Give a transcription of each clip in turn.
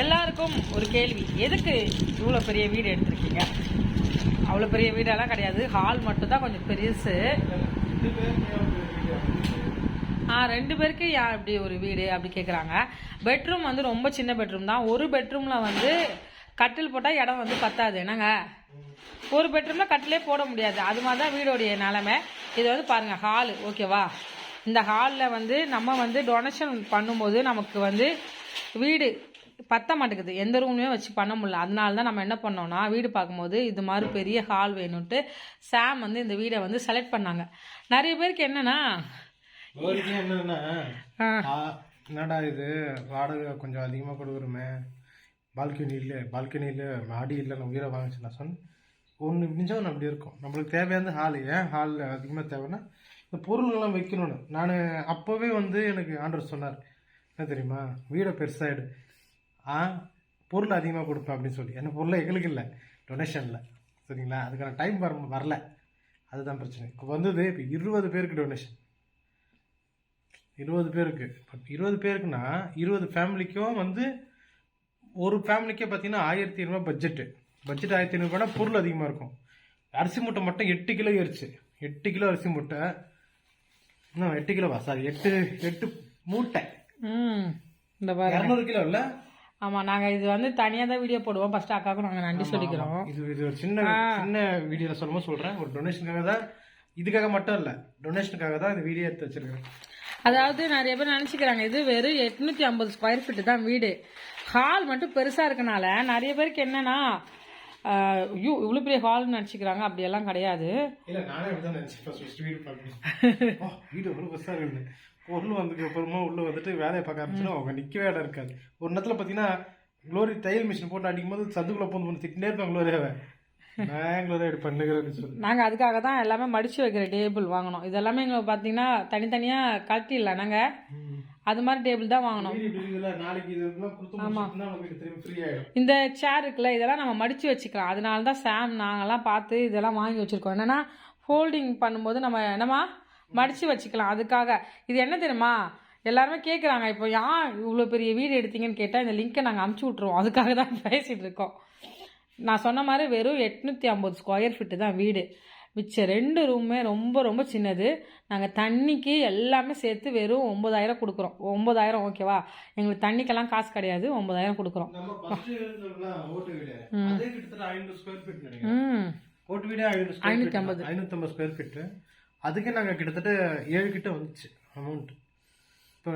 எல்லாருக்கும் ஒரு கேள்வி. எதுக்கு இவ்வளோ பெரிய வீடு எடுத்திருக்கீங்க? அவ்வளோ பெரிய வீடெல்லாம் கிடையாது. ஹால் மட்டும் தான் கொஞ்சம் பெருசு. ஆ ரெண்டு பேருக்கு யா இப்படி ஒரு வீடு அப்படி கேட்குறாங்க பெட்ரூம் வந்து ரொம்ப சின்ன பெட்ரூம் தான். ஒரு பெட்ரூமில் வந்து கட்டில் போட்டால் இடம் வந்து பத்தாது. என்னங்க? ஒரு பெட்ரூமில் கட்டிலே போட முடியாது. அது மாதிரி தான் வீடோடைய நிலமை. இது வந்து பாருங்கள் ஹாலு ஓகேவா இந்த ஹாலில் வந்து நம்ம வந்து டொனேஷன் பண்ணும்போது நமக்கு வந்து வீடு பத்த மாட்டேங்குது. எந்த ரூம்லையும் வச்சு பண்ண முடியல. அதனால தான் நம்ம என்ன பண்ணோம்னா வீடு பார்க்கும்போது இது மாதிரி பெரிய ஹால் வேணும்ட்டு சாம் வந்து இந்த வீடை வந்து செலக்ட் பண்ணாங்க. நிறைய பேருக்கு என்னன்னா என்னடா இது? வாடகை கொஞ்சம் அதிகமாக கொடுக்குறோமே. பால்கனி இல்லை பால்கனி இல்லை மாடி இல்லை நான் உயிரை வாங்கிச்சு. நான் சொன்னேன் ஒன்று மிஞ்சம் அப்படி இருக்கும். நம்மளுக்கு தேவையான ஹால் ஏன் ஹால் அதிகமாக தேவைன்னா இந்த பொருள்கள்லாம் வைக்கணும்னு. நான் அப்போவே வந்து எனக்கு ஆண்டர் சொன்னார். என்ன தெரியுமா? வீடை பெருசாகிடு ஆ பொருள் அதிகமாக கொடுப்பேன் அப்படின்னு சொல்லி. என்ன பொருளை எங்களுக்கு இல்லை. டொனேஷனில் சரிங்களா? அதுக்கான டைம் வர வரல. அதுதான் பிரச்சனை. இப்போ வந்தது இப்போ இருபது பேருக்கு டொனேஷன் இருபது பேருக்கு. பட் இருபது பேருக்குன்னா இருபது ஃபேமிலிக்கும் வந்து ஒரு ஃபேமிலிக்கே பார்த்தீங்கன்னா ஆயிரத்தி ஐநூறுபா பட்ஜெட்டு பட்ஜெட் ஆயிரத்தி ஐநூறுபானா பொருள் அதிகமாக இருக்கும். அரிசி மூட்டை மட்டும் எட்டு கிலோ ஏறிச்சு. எட்டு கிலோ அரிசி மூட்டை. இன்னும் எட்டு கிலோவா சாரி எட்டு எட்டு மூட்டை. இரநூறு கிலோ இல்லை? ஆமாம் நாங்கள் இது வந்து தனியாக தான் வீடியோ போடுவோம். ஃபஸ்ட்டு அக்காவுக்கும் நாங்கள் நன்றி சொல்லிக்கிறோம். இது இது ஒரு சின்ன சின்ன வீடியோவில் சொல்லும்போது சொல்கிறேன் ஒரு டொனேஷனுக்காக தான் இதுக்காக மட்டும் இல்லை டொனேஷனுக்காக தான் இந்த வீடியோ எடுத்து வச்சிருக்கேன் அதாவது நிறைய பேர் நினச்சிக்கிறாங்க இது வெறும் எட்நூற்றி ஐம்பது ஸ்கொயர் ஃபீட்டு தான் வீடு. ஹால் மட்டும் பெருசாக இருக்கனால நிறைய பேருக்கு என்னன்னா ஐயோ இவ்வளோ பெரிய ஹால்னு நினச்சிக்கிறாங்க. அப்படியெல்லாம் கிடையாது. இல்ல நானே அப்படிதான் நினைச்சேன். ஃபர்ஸ்ட் ஃபர்ஸ்ட் வீடு பார்க்கணும். வீடு எவ்வளவு பெருசா இருக்குது பொருள் வந்ததுக்கு அப்புறமா உள்ள வந்துட்டு வேலையை பார்க்க ஆரம்பிச்சுன்னா அவங்க நிக்கவே இடம் இருக்காது. ஒரு நேரத்துல பாத்தீங்கன்னா க்ளோரி தையல் மிஷின் போட்டு அடிக்கும் போது சதுக்குள்ள போந்து போந்து திட்டினே இருப்பாங்க க்ளோரியாவை நாங்கள் அதுக்காக தான் எல்லாமே மடித்து வைக்கிற டேபிள் வாங்கினோம். இதெல்லாமே எங்களுக்கு பார்த்தீங்கன்னா தனித்தனியாக கழட்டிடல நாங்கள் அது மாதிரி டேபிள் தான் வாங்கினோம். ஆயிடும். இந்த சேர் இருக்குல்ல இதெல்லாம் நம்ம மடித்து வச்சுக்கலாம். அதனால தான் சாம் நாங்கெல்லாம் பார்த்து இதெல்லாம் வாங்கி வச்சுருக்கோம். என்னென்னா ஃபோல்டிங் பண்ணும்போது நம்ம என்னம்மா? மடித்து வச்சுக்கலாம். அதுக்காக. இது என்ன தெரியுமா? எல்லாருமே கேட்குறாங்க இப்போ ஏன் இவ்வளோ பெரிய வீடு எடுத்தீங்கன்னு கேட்டால் இந்த லிங்க்கை நாங்கள் அமுச்சு விட்ருவோம் அதுக்காக தான் பேசிகிட்டு இருக்கோம். நான் சொன்ன மாதிரி வெறும் எட்நூற்றி ஐம்பது ஸ்கொயர் ஃபீட்டு தான் வீடு. மிச்ச ரெண்டு ரூமே ரொம்ப ரொம்ப சின்னது. நாங்கள் தண்ணிக்கு எல்லாமே சேர்த்து வெறும் ஒம்பதாயிரம் கொடுக்குறோம். ஒம்பதாயிரம் ஓகேவா எங்களுக்கு தண்ணிக்கெல்லாம் காசு கிடையாது. ஒம்பதாயிரம் கொடுக்குறோம். ம். ஐநூற்றி ஐம்பது. ஸ்கொயர் ஃபீட்டு அதுக்கே நாங்கள் கிட்டத்தட்ட ஏழு கிட்ட வந்துச்சு அமௌண்ட் இப்போ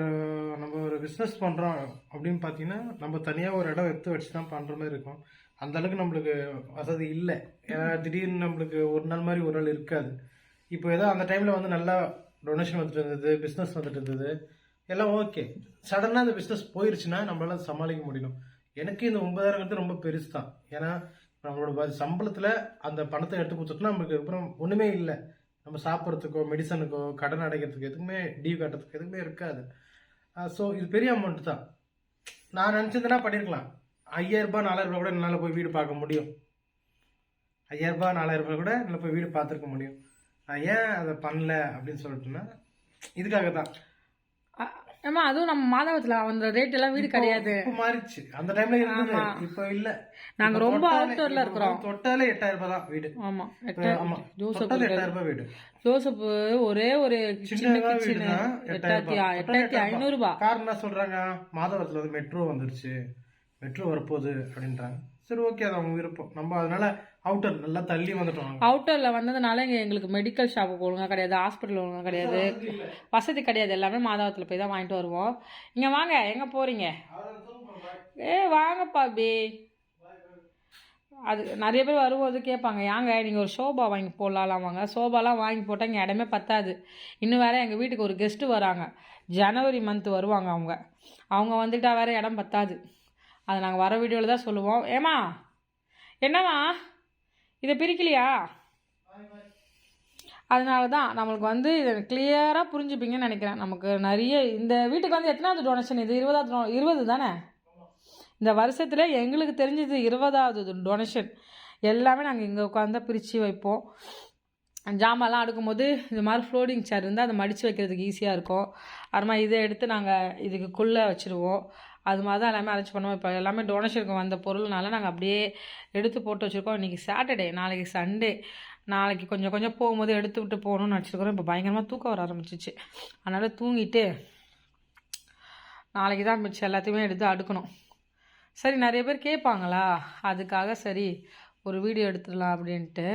நம்ம ஒரு பிஸ்னஸ் பண்ணுறோம் அப்படின்னு பார்த்தீங்கன்னா நம்ம தனியாக ஒரு இடம் எடுத்து வச்சு தான் பண்ணுற மாதிரி இருக்கும். அந்தளவுக்கு நம்மளுக்கு வசதி இல்லை. ஏன்னா திடீர்னு நம்மளுக்கு ஒரு நாள் மாதிரி ஒரு நாள் இருக்காது. இப்போ ஏதோ அந்த டைமில் வந்து நல்லா டொனேஷன் வந்துட்டு இருந்தது பிஸ்னஸ் வந்துட்டு இருந்தது எல்லாம் ஓகே சடனாக அந்த பிஸ்னஸ் போயிருச்சுன்னா நம்மளால சமாளிக்க முடியும். எனக்கு இந்த ஒன்பதாயிரம் ரொம்ப பெருசு தான் ஏன்னா நம்மளோட சம்பளத்தில் அந்த பணத்தை எடுத்து கொடுத்துட்டோம்னா நமக்கு அப்புறம் ஒன்றுமே இல்லை. நம்ம சாப்பிட்றதுக்கோ மெடிசனுக்கோ கடன் அடைக்கிறதுக்கு எதுக்குமே டியூ கட்டுறதுக்கு எதுவுமே இருக்காது. ஸோ இது பெரிய அமௌண்ட் தான். நான் நினச்சிருந்தேன்னா பண்ணியிருக்கலாம் ஐயாயிரரூபா நாலாயிரரூபா கூட என்னால் போய் வீடு பார்க்க முடியும். ஐயாயிரரூபா நாலாயிரரூபா கூட என்னால் போய் வீடு பார்த்துருக்க முடியும். நான் ஏன் அதை பண்ணல அப்படின்னு சொல்லிட்டுன்னா இதுக்காக தான் ஏமா அதுவும் நம்ம மாதவத்தில் அந்த ரேட் எல்லாம் வீடு கிடையாது. இப்போ மாறிச்சு அந்த டைம்ல இருந்தது. இப்போ இல்ல. நாங்க ரொம்ப அவுட்டர்ல இருக்கிறோம். தொட்டாலே எட்டாயிரம் ரூபாய் தான் வீடு. இப்ப ஆமா ஜோசப் எட்டாயிரம் ரூபாய் வீடு. ஜோசப் ஒரே ஒரு சின்ன கிச்சனு எட்டாயிரத்தி ரூபாய். எட்டாயிரத்தி ஐநூறுபா. காரணம் என்ன சொல்றாங்க? மாதவரத்துல வந்து மெட்ரோ வந்துருச்சு. மெட்ரோ வரப்போகுது அப்படின்றாங்க. சரி ஓகே அது அவங்க விருப்பம். நம்ம அதனால அவுட்டர் நல்லா தள்ளி வந்துட்டோம் அவுட்டரில் வந்ததுனால இங்கே எங்களுக்கு மெடிக்கல் ஷாப்புக்கு ஒழுங்காக கிடையாது ஹாஸ்பிட்டல் ஒழுங்காக கிடையாது. வசதி கிடையாது எல்லாமே மாதவத்தில் போய் தான் வாங்கிட்டு வருவோம். இங்கே வாங்க எங்கே போகிறீங்க ஏ வாங்கப்பா பே. அது நிறைய பேர் வரும்போது கேட்பாங்க ஏங்க நீங்கள் ஒரு சோபா வாங்கி போடலாம் வாங்க. சோபாலாம் வாங்கி போட்டால் இங்கே இடமே பத்தாது. இன்னும் வேற எங்கள் வீட்டுக்கு ஒரு கெஸ்ட்டு வராங்க. ஜனவரி மந்த் வருவாங்க அவங்க. அவங்க வந்துட்டா வேற இடம் பத்தாது. அதை நாங்கள் வர வீடியோவில் தான் சொல்லுவோம். ஏமா என்னம்மா? இதை பிரிக்கலையா? அதனால தான் நம்மளுக்கு வந்து இதை கிளியராக புரிஞ்சுப்பீங்கன்னு நினைக்கிறேன். நமக்கு நிறைய இந்த வீட்டுக்கு வந்து எத்தனாவது டொனேஷன் இது இருபதாவது இருபது தானே? இந்த வருஷத்தில் எங்களுக்கு தெரிஞ்சது இருபதாவது டொனேஷன் எல்லாமே நாங்கள் இங்கே உட்காந்து பிரித்து வைப்போம். ஜாமான்லாம் அடுக்கும்போது இது மாதிரி ஃப்ளோடிங் சேர் இருந்தால் அதை மடித்து வைக்கிறதுக்கு ஈஸியாக இருக்கும். அப்புறமா இதை எடுத்து நாங்கள் இதுக்குள்ளே வச்சுருவோம். அது மாதிரி தான் எல்லாமே அரேஞ்ச் பண்ணுவோம். இப்போ எல்லாமே டொனேஷனுக்கு வந்த பொருள்னால நாங்கள் அப்படியே எடுத்து போட்டு வச்சுருக்கோம். இன்றைக்கி சாட்டர்டே நாளைக்கு சண்டே நாளைக்கு கொஞ்சம் கொஞ்சம் போகும்போது எடுத்து விட்டு போகணும்னு நினச்சிருக்கிறோம். இப்போ பயங்கரமாக தூக்கம் வர ஆரம்பிச்சிச்சு. அதனால் தூங்கிட்டு நாளைக்கு தான் மிச்சம் எல்லாத்தையுமே எடுத்து அடுக்கணும். சரி நிறைய பேர் கேட்பாங்களா? அதுக்காக சரி ஒரு வீடியோ எடுத்துடலாம் அப்படின்ட்டு.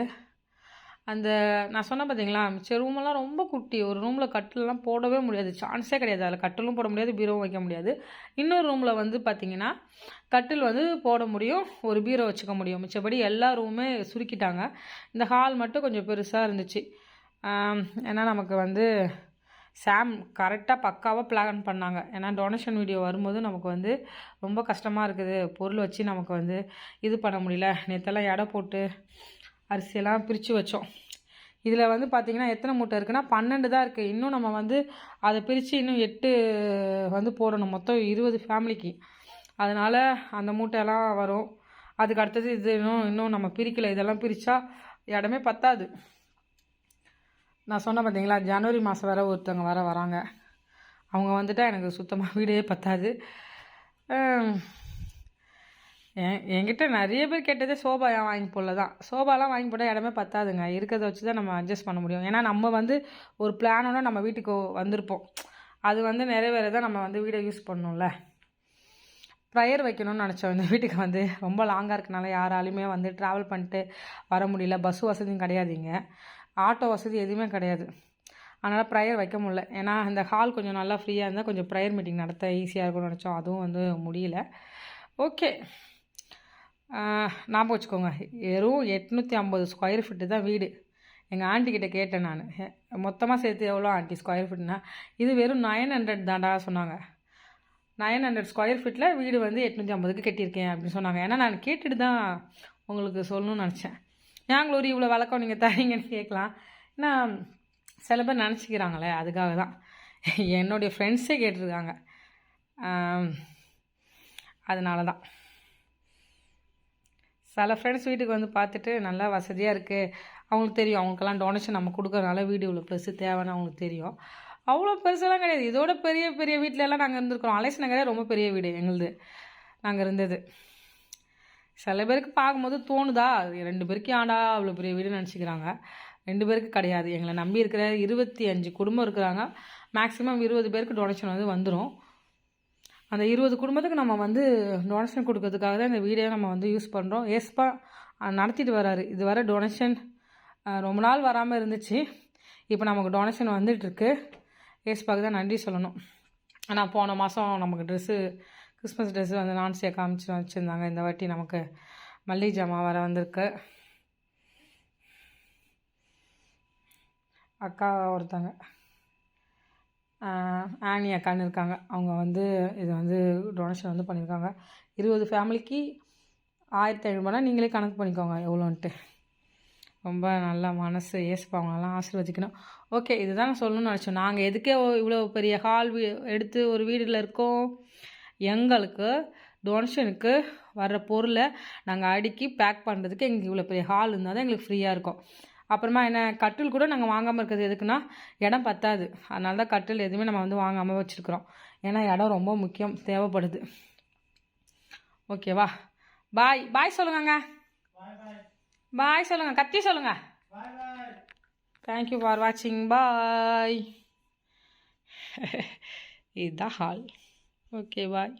அந்த நான் சொன்னேன் பார்த்தீங்களா மிச்ச ரூமெல்லாம் ரொம்ப குட்டி. ஒரு ரூமில் கட்டிலெலாம் போடவே முடியாது. சான்ஸே கிடையாது. அதில் கட்டிலும் போட முடியாது பீரோவும் வைக்க முடியாது. இன்னொரு ரூமில் வந்து பார்த்தீங்கன்னா கட்டில் வந்து போட முடியும் ஒரு பீரோ வச்சுக்க முடியும். மிச்சபடி எல்லா ரூமுமே சுருக்கிட்டாங்க. இந்த ஹால் மட்டும் கொஞ்சம் பெருசாக இருந்துச்சு. ஏன்னா நமக்கு வந்து சாம் கரெக்டாக பக்காவாக பிளான் பண்ணாங்க. ஏன்னா டொனேஷன் வீடியோ வரும்போது நமக்கு வந்து ரொம்ப கஷ்டமாக இருக்குது. பொருள் வச்சு நமக்கு வந்து இது பண்ண முடியல. நேற்றெல்லாம் எடை போட்டு அரிசியெல்லாம் பிரித்து வச்சோம். இதில் வந்து பார்த்திங்கன்னா எத்தனை மூட்டை இருக்குன்னா பன்னெண்டு தான் இருக்குது இன்னும் நம்ம வந்து அதை பிரித்து இன்னும் எட்டு வந்து போடணும். மொத்தம் இருபது ஃபேமிலிக்கு அதனால் அந்த மூட்டையெல்லாம் வரும். அதுக்கு அடுத்தது இது இன்னும் இன்னும் நம்ம பிரிக்கலை. இதெல்லாம் பிரித்தா இடமே பத்தாது. நான் சொன்னேன் பார்த்தீங்களா ஜனவரி மாதம் வர ஒருத்தவங்க வர வராங்க. அவங்க வந்துட்டால் எனக்கு சுத்தமாக வீடே பத்தாது. என் என்கிட்ட நிறைய பேர் கேட்டதே சோபா ஏன் வாங்கி போடல தான். சோபாலாம் வாங்கி போட்டால் இடமே பத்தாதுங்க. இருக்கிறத வச்சு தான் நம்ம அட்ஜஸ்ட் பண்ண முடியும். ஏன்னா நம்ம வந்து ஒரு பிளானோட நம்ம வீட்டுக்கு வந்திருப்போம். அது வந்து நிறைவேற தான் நம்ம வந்து வீடை யூஸ் பண்ணணும்ல ப்ரேயர் வைக்கணும்னு நினச்சோம். இந்த வீட்டுக்கு வந்து ரொம்ப லாங்காக இருக்கனால யாராலையுமே வந்து ட்ராவல் பண்ணிட்டு வர முடியல. பஸ் வசதியும் கிடையாதுங்க. ஆட்டோ வசதி எதுவுமே கிடையாது. அதனால் ப்ரையர் வைக்க முடியல. ஏன்னா இந்த ஹால் கொஞ்சம் நல்லா ஃப்ரீயாக இருந்தால் கொஞ்சம் ப்ரையர் மீட்டிங் நடத்த ஈஸியாக இருக்கும்னு நினச்சோம். அதுவும் வந்து முடியல. ஓகே ஞாபகம் வச்சுக்கோங்க. வெறும் எட்நூற்றி ஐம்பது ஸ்கொயர் ஃபீட்டு தான் வீடு. எங்கள் ஆண்டி கேட்டேன் நான். மொத்தமாக சேர்த்து எவ்வளோ ஆண்டி ஸ்கொயர் ஃபீட்னா இது வெறும் நைன் ஹண்ட்ரட் தாண்டா சொன்னாங்க. நைன் ஹண்ட்ரட் ஸ்கொயர் ஃபீட்டில் வீடு வந்து எட்நூற்றி ஐம்பதுக்கு கட்டியிருக்கேன் அப்படின்னு சொன்னாங்க. ஏன்னா நான் கேட்டுட்டு தான் உங்களுக்கு சொல்லணும்னு நினச்சேன். ஏன் இவ்வளோ வழக்கம் நீங்கள் தரீங்கன்னு கேட்கலாம். ஏன்னா சில பேர் நினச்சிக்கிறாங்களே அதுக்காக தான். என்னுடைய ஃப்ரெண்ட்ஸே கேட்டிருக்காங்க. அதனால தான். சில ஃப்ரெண்ட்ஸ் வீட்டுக்கு வந்து பார்த்துட்டு நல்லா வசதியாக இருக்குது அவங்களுக்கு தெரியும். அவங்களுக்கெல்லாம் டொனேஷன் நம்ம கொடுக்குறதுனால வீடு இவ்வளோ பெருசு தேவைன்னு அவங்களுக்கு தெரியும். அவ்வளோ பெருசெல்லாம் கிடையாது. இதோட பெரிய பெரிய வீட்டிலலாம் நாங்கள் இருந்திருக்கிறோம். அலைஸ் நகரே ரொம்ப பெரிய வீடு எங்களுது. நாங்கள் இருந்தது. சில பேருக்கு பார்க்கும்போது தோணுதா? ரெண்டு பேருக்கு ஆண்டா அவ்வளோ பெரிய வீடுன்னு நினச்சிக்கிறாங்க. ரெண்டு பேருக்கு கிடையாது. எங்களை நம்பி இருக்கிற இருபத்தி அஞ்சு குடும்பம் இருக்கிறாங்க. மேக்ஸிமம் இருபது பேருக்கு டொனேஷன் வந்து வந்துடும் அந்த இருபது குடும்பத்துக்கு நம்ம வந்து டொனேஷன் கொடுக்கறதுக்காக தான் இந்த வீடியோ நம்ம வந்து யூஸ் பண்ணுறோம் ஏஸ்பா நடத்திட்டு வராரு. இது வர டொனேஷன் ரொம்ப நாள் வராமல் இருந்துச்சு. இப்போ நமக்கு டொனேஷன் வந்துட்டுருக்கு ஏஸ்பாக்கு தான் நன்றி சொல்லணும். ஆனால் போன மாதம் நமக்கு ட்ரெஸ்ஸு கிறிஸ்மஸ் ட்ரெஸ்ஸு வந்து நான்சியாக காமிச்சு வச்சுருந்தாங்க. இந்த வாட்டி நமக்கு மல்லிகை ஜாமான் வர வந்திருக்கு. அக்கா ஒருத்தங்க. ஆனி அக்கான்னு இருக்காங்க. அவங்க வந்து இது வந்து டொனேஷன் வந்து பண்ணியிருக்காங்க. இருபது ஃபேமிலிக்கு ஆயிரத்தி ஐநூறுபானா நீங்களே கணக்கு பண்ணிக்கோங்க எவ்வளோன்ட்டு. ரொம்ப நல்ல மனசு ஏசுப்பா அவங்களெல்லாம் ஆசீர்வதிக்கணும். ஓகே இதுதான் நான் சொல்லணும்னு நினச்சோம் நாங்கள் எதுக்கே இவ்வளோ பெரிய ஹால் வீ எடுத்து ஒரு வீடில் இருக்கோம்? எங்களுக்கு டொனேஷனுக்கு வர்ற பொருளை நாங்கள் அடுக்கி பேக் பண்ணுறதுக்கு எங்களுக்கு இவ்வளோ பெரிய ஹால் இருந்தால் தான் எங்களுக்கு ஃப்ரீயாக இருக்கும். அப்புறமா என்ன கட்டில் கூட நாங்கள் வாங்காமல் இருக்கிறது எதுக்குன்னா இடம் பத்தாது. அதனால தான் கட்டில் எதுவுமே நம்ம வந்து வாங்காமல் வச்சுருக்குறோம். ஏன்னா இடம் ரொம்ப முக்கியம் தேவைப்படுது. ஓகேவா? பாய் பாய் சொல்லுங்கங்க. பாய் சொல்லுங்கள் கத்தி சொல்லுங்கள் தேங்க்யூ ஃபார் வாட்சிங் பாய் இதுதான் ஹால் ஓகே பாய்